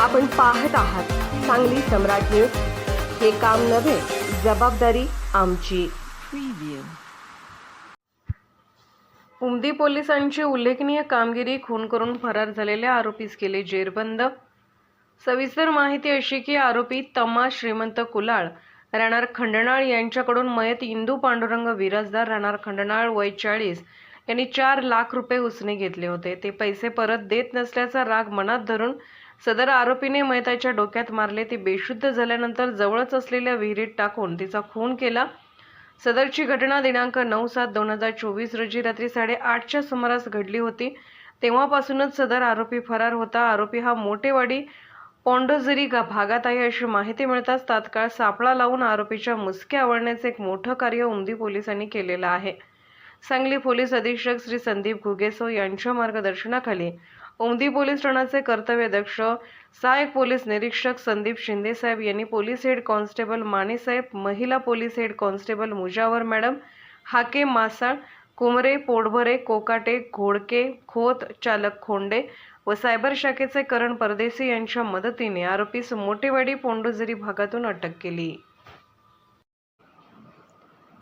आपण पाहत आहात सांगली सम्राट न्यूज. हे काम नव्हे जबाबदारी आमची. उमदी पोलिसांची उल्लेखनीय कामगिरी खून करून फरार झालेल्या आरोपीस केले जेरबंद. सविस्तर माहिती अशी की आरोपी तमा श्रीमंत कुलाळ राहणार खंडनाळ यांच्याकडून मयत इंदू पांडुरंग विराजदार राहणार खंडनाळ वय चाळीस यांनी चार लाख रुपये उसने घेतले होते. ते पैसे परत देत नसल्याचा राग मनात धरून सदर आरोपीने मयताच्या डोक्यात मारले. ती बेशुद्ध झाल्यानंतर जवळच असलेल्या विहिरीत टाकून तिचा खून केला. सदरची घटना दिनांक नऊ सात दोन हजार चोवीस रोजी रात्री साडेआठच्या सुमारास घडली होती. तेव्हापासूनच सदर आरोपी फरार होता. आरोपी हा मोठेवाडी पोंडोझरी भागात आहे अशी माहिती मिळताच तात्काळ सापळा लावून आरोपीच्या मुसक्या आवळण्याचे एक मोठं कार्य उमदी पोलिसांनी केलेलं आहे. सांगली पोलीस अधीक्षक श्री संदीप घुगेसो यांच्या मार्गदर्शनाखाली उमदी पोलीस ठाण्याचे कर्तव्यदक्ष सहाय्यक पोलीस निरीक्षक संदीप शिंदेसाहेब यांनी पोलीस हेड कॉन्स्टेबल मानेसाहेब महिला police head constable Mujawar madam Hake Masal Kumre Potbhare Kokate Ghodke Khot चालक खोंडे व सायबर शाखेचे करण परदेशी यांच्या मदतीने आरोपीस मोठेवाडी पोंडोझरी भागातून अटक केली.